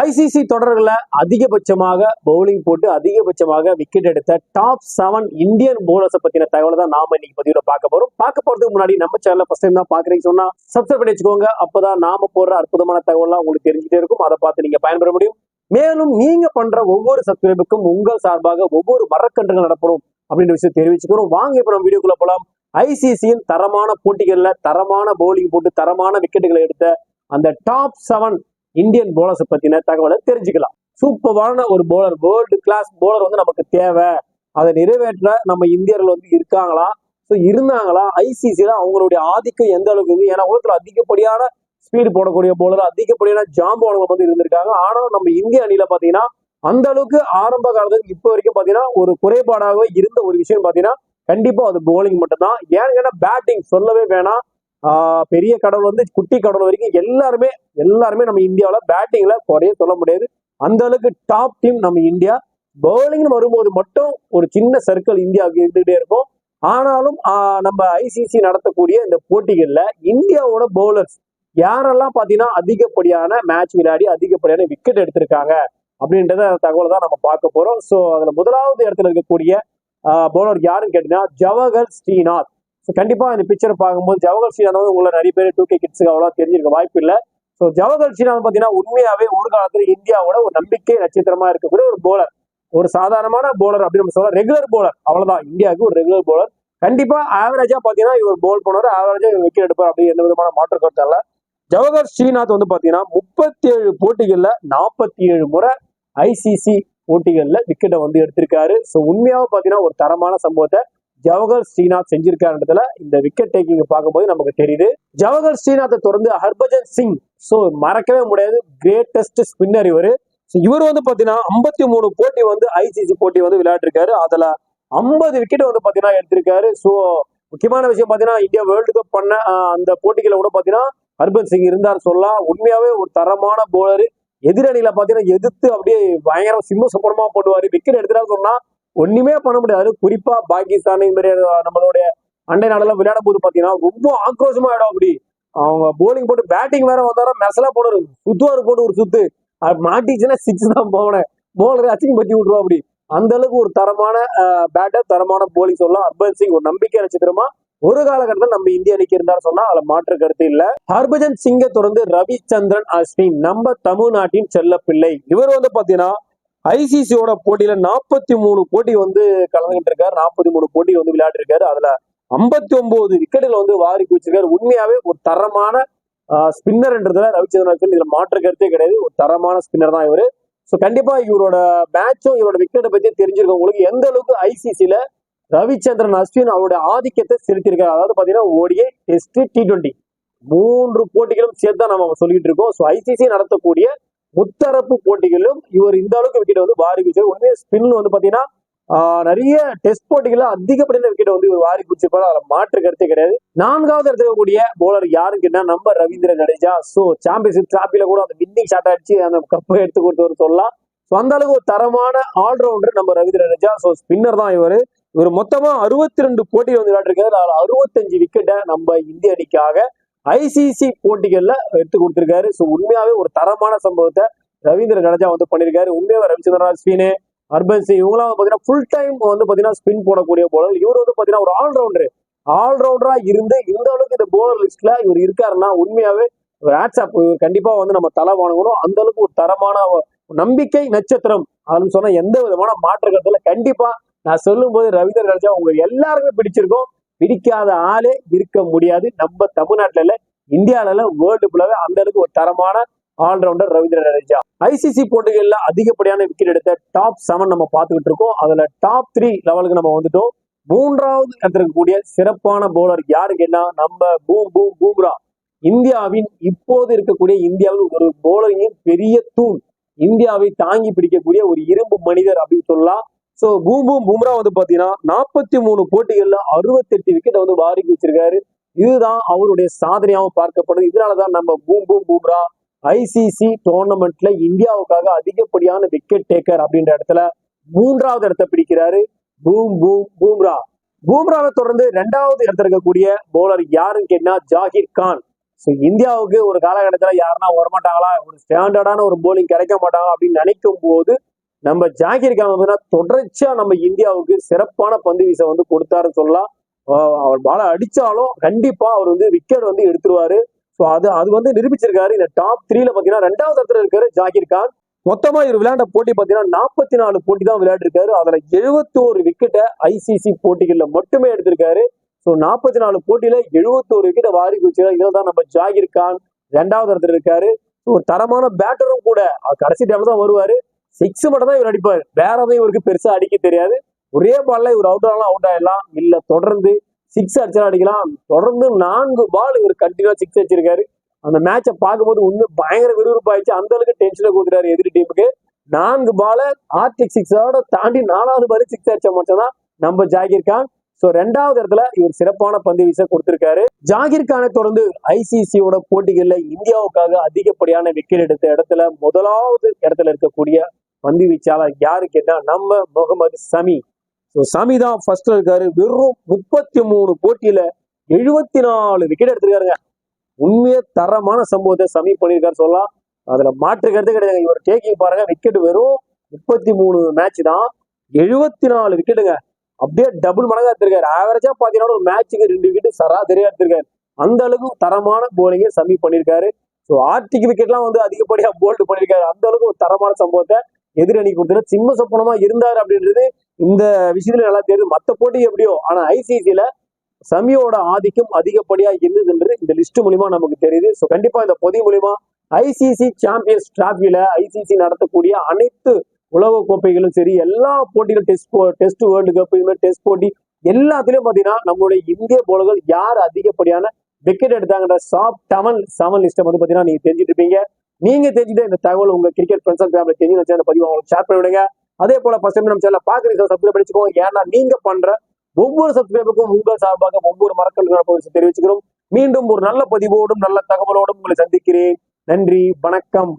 ICC தொடர்களில் அதிகபட்சமாக bowling போட்டு அதிகபட்சமாக விக்கெட் எடுத்த டாப் செவன் இந்தியன் போலர்ஸை பத்தின தகவலை தான் நாம இன்னைக்கு பதிவில் பார்க்க போறோம். பார்க்க போறதுக்கு முன்னாடி நம்ம சேனல்ல ஃபர்ஸ்ட் டைம் தான் பாக்குறீங்க சொன்னா சப்ஸ்கிரைப் பண்ணி வச்சுக்கோங்க. அப்பதான் நாம போடுற அற்புதமான தகவல்லாம் உங்களுக்கு தெரிஞ்சுட்டே இருக்கும். அதை பார்த்து நீங்க பயன்பெற முடியும். மேலும் நீங்க பண்ற ஒவ்வொரு சப்ஸ்கிரைபுக்கும் உங்கள் சார்பாக ஒவ்வொரு மரக்கன்றுகள் நடப்படும் அப்படின்ற விஷயம் தெரிவிச்சுக்கிறோம் வாங்க இப்ப நம்ம வீடியோக்குள்ள போலாம். ஐசிசியின் தரமான போட்டிகளில் தரமான பவுலிங் போட்டு தரமான விக்கெட்டுகளை எடுத்த அந்த டாப் செவன் இந்தியன் போலர்ஸ் பத்தின தகவலை தெரிஞ்சுக்கலாம். சூப்பரான ஒரு போலர் வேர்ல்டு கிளாஸ் போலர் வந்து நமக்கு தேவை. அதை நிறைவேற்ற நம்ம இந்தியர்கள் வந்து இருக்காங்களா? ஸோ இருந்தாங்களா? ஐசிசியில் அவங்களுடைய ஆதிக்கம் எந்த அளவுக்கு இருக்கு ஏன்னா உலகத்தில் அதிகப்படியான ஸ்பீடு போடக்கூடிய போலர் அதிகப்படியான ஜாம் போலர்கள் வந்து இருந்திருக்காங்க. ஆனாலும் நம்ம இந்திய அணியில பார்த்தீங்கன்னா அந்த அளவுக்கு ஆரம்ப காலத்துக்கு இப்போ வரைக்கும் பார்த்தீங்கன்னா ஒரு குறைபாடாகவே இருந்த ஒரு விஷயம் பார்த்தீங்கன்னா கண்டிப்பாக அது போலிங் மட்டும்தான். ஏன்னு கேட்டால் பேட்டிங் சொல்லவே வேணாம். பெரிய கடவுள் வந்து குட்டி கடவுள் வரைக்கும் எல்லாருமே எல்லாருமே நம்ம இந்தியாவில் பேட்டிங்ல குறைய சொல்ல முடியாது. அந்த அளவுக்கு டாப் டீம் நம்ம இந்தியா. பவுலிங்னு வரும்போது மட்டும் ஒரு சின்ன சர்க்கிள் இந்தியாவுக்கு இருந்துகிட்டே இருக்கும். ஆனாலும் நம்ம ஐசிசி நடத்தக்கூடிய இந்த போட்டிகளில் இந்தியாவோட பவுலர்ஸ் யாரெல்லாம் பார்த்தீங்கன்னா அதிகப்படியான மேட்ச் விளையாடி அதிகப்படியான விக்கெட் எடுத்திருக்காங்க அப்படின்றத தகவல் தான் நம்ம பார்க்க போறோம். ஸோ அதில் முதலாவது இடத்துல இருக்கக்கூடிய பவுலர் யாருன்னு கேட்டீங்கன்னா ஜவஹர் ஸ்ரீநாத். ஸோ கண்டிப்பாக இந்த பிக்சரை பார்க்கும்போது ஜவஹர் ஸ்ரீராம் வந்து உங்களை நிறைய பேர் டூ கே கிட்ஸுக்கு அவ்வளோ தெரிஞ்சிருக்க வாய்ப்பு இல்லை. ஸோ ஜவஹர் ஸ்ரீராம் பார்த்தீங்கன்னா உண்மையாகவே ஒரு காலத்தில் இந்தியாவோட ஒரு நம்பிக்கை நட்சத்திரமாக இருக்கக்கூடிய ஒரு போலர் ஒரு சாதாரணமான போலர் அப்படின்னு நம்ம சொல்லலாம். ரெகுலர் போலர் அவ்வளோதான் இந்தியாவுக்கு ஒரு ரெகுலர் போலர் கண்டிப்பாக ஆவரேஜாக பார்த்தீங்கன்னா இவர் போல் பண்ணுவார். ஆவரேஜாக இவர் விக்கெட் எடுப்பார் அப்படி எந்த விதமான மாற்று கருத்து இல்ல. ஜவஹர் ஸ்ரீநாத் வந்து பார்த்தீங்கன்னா முப்பத்தி ஏழு போட்டிகளில் நாற்பத்தி ஏழு முறை ஐசிசி போட்டிகளில் விக்கெட்டை வந்து எடுத்திருக்காரு. ஸோ உண்மையாக பார்த்தீங்கன்னா ஒரு தரமான சம்பவத்தை ஜவஹர் ஸ்ரீநாத் செஞ்சிருக்காருன்றதுல இந்த விக்கெட் டேக்கிங் பார்க்கும்போது நமக்கு தெரியுது. ஜவஹர் ஸ்ரீநாத்தை தொடர்ந்து ஹர்பஜன் சிங். ஸோ மறக்கவே முடியாது. கிரேட்டஸ்ட் ஸ்பின்னர் இவர். ஸோ இவர் வந்து பாத்தீங்கன்னா ஐம்பத்தி மூணு போட்டி வந்து ஐசிசி போட்டி வந்து விளையாடிருக்காரு. அதில் ஐம்பது விக்கெட் வந்து பாத்தீங்கன்னா எடுத்திருக்காரு. ஸோ முக்கியமான விஷயம் பாத்தீங்கன்னா இந்தியா வேர்ல்டு கப் பண்ண அந்த போட்டிகளை கூட பாத்தீங்கன்னா ஹர்பன் சிங் இருந்தார் சொல்லலாம். உண்மையாவே ஒரு தரமான போலரு எதிரணியில பாத்தீங்கன்னா எதிர்த்து அப்படியே பயங்கர சிம்ம சுப்பரமாக போடுவார். விக்கெட் எடுத்துட்டான்னு சொன்னா ஒண்ணுமே பண்ண முடியாது. குறிப்பா பாகிஸ்தான் இந்த மாதிரி நம்மளுடைய அண்டை நாடெல்லாம் விளையாடும் போது பாத்தீங்கன்னா ரொம்ப ஆக்ரோஷமா ஆயிடும் அப்படி. அவங்க போலிங் போட்டு பேட்டிங் வேற வந்தாரா மெசலா போடுறது சுத்துவாரு போட்டு ஒரு சுத்து. அது மாட்டிச்சுன்னா சிக்ஸ் தான் போனேன் போலர் அச்சிங் பத்தி விட்டுருவோம் அப்படி. அந்த அளவுக்கு ஒரு தரமான பேட்டர் தரமான போலிங் சொல்லலாம். ஹர்பஜன் சிங் ஒரு நம்பிக்கை நட்சத்திரமா ஒரு காலகட்டத்தில் நம்ம இந்திய அணிக்கு இருந்தாலும் சொன்னா அதுல மாற்று கருத்து இல்ல. ஹர்பஜன் சிங்கை தொடர்ந்து ரவிச்சந்திரன் அஸ்வின் நம்ம தமிழ்நாட்டின் செல்ல பிள்ளை இவர் வந்து பாத்தீங்கன்னா ஐசிசியோட போட்டியில நாற்பத்தி மூணு போட்டி வந்து கலந்துகிட்டு இருக்காரு. நாற்பத்தி மூணு போட்டி வந்து விளையாடி இருக்காரு அதுல ஐம்பத்தி ஒன்பது விக்கெட்டுகள் வந்து வாரி குவிச்சிருக்காரு. உண்மையாவே ஒரு தரமான ஸ்பின்னர்ன்றதுல ரவிச்சந்திரன் அஸ்வின் இதுல மாற்று கருத்தே கிடையாது. ஒரு தரமான ஸ்பின்னர் தான் இவரு. ஸோ கண்டிப்பா இவரோட மேட்சும் இவரோட விக்கெட்டை பத்தி தெரிஞ்சிருக்க உங்களுக்கு எந்த அளவுக்கு ஐசிசியில ரவிச்சந்திரன் அஸ்வின் அவருடைய ஆதிக்கத்தை செலுத்தியிருக்காரு. அதாவது பாத்தீங்கன்னா ஓடிஏ டெஸ்ட் டி டுவெண்ட்டி மூன்று போட்டிகளும் சேர்த்து தான் நம்ம சொல்லிட்டு இருக்கோம். ஸோ ஐசிசி நடத்தக்கூடிய முத்தரப்பு போட்டிகளிலும் இவர் இந்த அளவுக்கு விக்கெட் வந்து வாரி குடிச்சார் உண்மையே ஸ்பின் வந்து பாத்தீங்கன்னா நிறைய டெஸ்ட் போட்டிகள்ல அதிகப்படியான விக்கெட் வந்து இவர் வாரி குடிச்சிருப்பாரு அதுல மாற்று கருத்தே கிடையாது. நான்காவது இருக்கக்கூடிய போலர் யாருன்னு கேட்டா நம்ம ரவீந்திர ஜடேஜா. ஸோ சாம்பியன்ஷிப் டிராபில கூட அந்த வின்னிங் ஷாட் அடிச்சு அந்த கப்பை எடுத்து கொடுத்தவர் சொல்லலாம். ஸோ அந்த அளவுக்கு ஒரு தரமான ஆல்ரவுண்டர் நம்ம ரவீந்திர ஜடேஜா. ஸோ ஸ்பின்னர் தான் இவர். இவர் மொத்தமா அறுபத்தி ரெண்டு போட்டிகள் வந்து விளையாட்டுருக்காரு அதுல அறுபத்தஞ்சு விக்கெட்டை நம்ம இந்திய அணிக்காக ஐசிசி போட்டிகள்ல எடுத்து கொடுத்திருக்காரு. ஸோ உண்மையாவே ஒரு தரமான சம்பவத்தை ரவீந்திர ஜடேஜா வந்து பண்ணியிருக்காரு உண்மையாவே ரவிச்சந்திரா அஸ்வின் ஹர்பன் சிங் இவங்களாம் வந்து பாத்தீங்கன்னா ஃபுல் டைம் வந்து பாத்தீங்கன்னா ஸ்பின் போடக்கூடிய போலர் இவர் வந்து பாத்தீங்கன்னா ஒரு ஆல்ரவுண்டர் ஆல்ரவுண்டரா இருந்து இந்த அளவுக்கு இந்த போலர் லிஸ்ட்ல இவர் இருக்காருன்னா உண்மையாவே ஒரு இவர் கண்டிப்பா வந்து நம்ம தலை வாங்கணும். அந்த அளவுக்கு ஒரு தரமான ஒரு நம்பிக்கை நட்சத்திரம் அப்படின்னு சொன்னா எந்த விதமான மாற்று கருத்துல கண்டிப்பா நான் சொல்லும் போது ரவீந்திர ஜடேஜா உங்க எல்லாருமே பிடிச்சிருக்கும். பிடிக்காத ஆளே இருக்க முடியாது. நம்ம தமிழ்நாட்டுல இல்ல இந்தியால இல்ல வேர்ல்டு ஃபுல்லாவே அந்த அளவுக்கு ஒரு தரமான ஆல்ரவுண்டர் ரவீந்திர ஜடேஜா. ஐசிசி போட்டிகள்ல அதிகப்படியான விக்கெட் எடுத்த டாப் செவன் நம்ம பார்த்துக்கிட்டு இருக்கோம். அதுல டாப் த்ரீ லெவலுக்கு நம்ம வந்துட்டோம். மூன்றாவது இடத்துல இருக்கக்கூடிய சிறப்பான பவுலர் யாரு கேட்டா நம்ம பூம் பூம் பூம்ரா. இந்தியாவின் இப்போது இருக்கக்கூடிய இந்தியாவில் ஒரு பவுலரின் பெரிய தூண். இந்தியாவை தாங்கி பிடிக்கக்கூடிய ஒரு இரும்பு மனிதர் அப்படின்னு சொல்லலாம். சோ பூம்பும் பும்ரா வந்து பாத்தீங்கன்னா நாற்பத்தி மூணு போட்டிகள்ல அறுபத்தெட்டு விக்கெட்டை வந்து வாரிக்கு வச்சிருக்காரு. இதுதான் அவருடைய சாதனையாகவும் பார்க்கப்படுது. இதனாலதான் நம்ம பூம்பும் பூம்ரா ஐசிசி டோர்னமெண்ட்ல இந்தியாவுக்காக அதிகப்படியான விக்கெட் டேக்கர் அப்படின்ற இடத்துல மூன்றாவது இடத்தை பிடிக்கிறாரு பூம் பூம் பூம்ரா பூம்ராவை தொடர்ந்து இரண்டாவது இடத்துல இருக்கக்கூடிய பவுலர் யாருன்னு கேட்டா ஜாகிர் கான் ஸோ இந்தியாவுக்கு ஒரு காலகட்டத்தில் யாருன்னா வரமாட்டாங்களா? ஒரு ஸ்டாண்டர்டான ஒரு போலிங் கிடைக்க மாட்டாங்களா அப்படின்னு நினைக்கும் போது நம்ம ஜாகிர் கான் வந்து தொடர்ச்சியா நம்ம இந்தியாவுக்கு சிறப்பான பந்து வீச வந்து கொடுத்தாருன்னு சொல்லலாம். அவர் பால அடிச்சாலும் கண்டிப்பா அவர் வந்து விக்கெட் வந்து எடுத்துருவாரு. ஸோ அது அது வந்து நிரூபிச்சிருக்காரு. இந்த டாப் த்ரீல பாத்தீங்கன்னா ரெண்டாவது இடத்துல இருக்காரு ஜாகிர் கான். மொத்தமா இவர் விளையாண்ட போட்டி பாத்தீங்கன்னா நாற்பத்தி நாலு போட்டி தான் விளையாடிருக்காரு. அதுல எழுபத்தோரு விக்கெட்டை ஐசிசி போட்டிகள்ல மட்டுமே எடுத்திருக்காரு. ஸோ நாற்பத்தி நாலு போட்டியில எழுபத்தோரு விக்கெட்டை வாரி குச்சிருக்காரு இதுதான் தான் நம்ம ஜாகிர் கான் ரெண்டாவது இடத்துல இருக்காரு. ஒரு தரமான பேட்டரும் கூட கடைசி டைம்ல தான் வருவாரு. சிக்ஸ் மட்டும் தான் இவர் அடிப்பார். வேற எதையும் இவருக்கு பெருசா அடிக்க தெரியாது. ஒரே பால்ல இவர் அவுட் ஆகலாம் அவுட் ஆயிடலாம். இல்ல தொடர்ந்து சிக்ஸ் அடிச்சாலும் அடிக்கலாம். தொடர்ந்து நான்கு பால் இவர் கண்டினியூவா சிக்ஸ் அடிச்சிருக்காரு. அந்த மேட்சை பார்க்கும்போது உண்மை பயங்கர விறுவிறுப்பாயிடுச்சு. அந்த அளவுக்கு டென்ஷனை கொடுக்குறாரு எதிரி டீமுக்கு நான்கு பால ஆர்டிக் சிக்ஸோட தாண்டி நாலாவது பால் சிக்ஸ் அடிச்ச மட்டும் தான் நம்ம ஜாகிர் கான். சோ ரெண்டாவது இடத்துல இவர் சிறப்பான பந்து வீச கொடுத்திருக்காரு. ஜாகிர் கானை தொடர்ந்து ஐசிசியோட போட்டிகள்ல இந்தியாவுக்காக அதிகப்படியான விக்கெட் எடுத்த இடத்துல முதலாவது இடத்துல இருக்கக்கூடிய பந்து வீச்சாளர் யாரு கேட்டா நம்ம முகமது சமி. ஸோ சமி தான் ஃபர்ஸ்ட் இருக்காரு. வெறும் முப்பத்தி மூணு போட்டியில எழுபத்தி நாலு விக்கெட் எடுத்திருக்காருங்க. உண்மையே தரமான சம்பவத்தை சமி பண்ணியிருக்காரு சொல்லலாம். அதுல மாற்று கருத்து கிடையாது. இவர் டேக்கிங் பாருங்க விக்கெட் வெறும் முப்பத்தி மூணு மேட்ச் தான். எழுபத்தி நாலு விக்கெட்டுங்க அப்படியே டபுள் மடங்கா எடுத்திருக்காரு. ஆவரேஜா பாத்தீங்கன்னா ஒரு மேட்சுக்கு ரெண்டு விக்கெட் சராசரியா எடுத்திருக்காரு. அந்த அளவுக்கு தரமான போலிங்க சமி பண்ணியிருக்காரு. ஸோ ஆர்டிக் விக்கெட்லாம் வந்து அதிகப்படியா போல்டு பண்ணியிருக்காரு. அந்த அளவுக்கு ஒரு தரமான சம்பவத்தை எதிரணி கொடுத்துட்டு சிம்ம சொப்பனமா இருந்தாரு அப்படின்றது இந்த விஷயத்துல நல்லா தெரியுது. மத்த போட்டி எப்படியோ ஆனா ஐசிசியில சமியோட ஆதிக்கம் அதிகப்படியா இருந்ததுன்றது இந்த லிஸ்ட் மூலியமா நமக்கு தெரியுது. ஸோ கண்டிப்பா இந்த பொதி மூலியமா ஐசிசி சாம்பியன்ஸ் டிராஃபில ஐசிசி நடத்தக்கூடிய அனைத்து உலக கோப்பைகளும் சரி எல்லா போட்டிகளும் டெஸ்ட் போ டெஸ்ட் வேர்ல்டு கப் டெஸ்ட் போட்டி எல்லாத்துலயும் பாத்தீங்கன்னா நம்மளுடைய இந்திய போலர்கள் யார் அதிகப்படியான விக்கெட் எடுத்தாங்கன்ற சாப் டவன் செவன் லிஸ்ட்டை வந்து பாத்தீங்கன்னா நீங்க தெரிஞ்சுட்டு இருப்பீங்க. நீங்க தெரிஞ்சுட்டு இந்த தகவல் உங்க கிரிக்கெட் ஃப்ரெண்ட்ஸ் அண்ட் ஃபேமிலி தெரிஞ்சு வச்சு அந்த பதிவு அவங்களுக்கு ஷேர் பண்ணி விடுங்க. அதே போல ஃபர்ஸ்ட் டைம் நம்ம சேனல் பாக்குறீங்க சப்ஸ்கிரைப் பண்ணிச்சுக்கோங்க ஏன்னா நீங்க பண்ற ஒவ்வொரு சப்ஸ்கிரைபுக்கும் உங்கள் சார்பாக ஒவ்வொரு மறக்கல் தெரிவிச்சுக்கிறோம். மீண்டும் ஒரு நல்ல பதிவோடும் நல்ல தகவலோடும் உங்களை சந்திக்கிறேன். நன்றி வணக்கம்.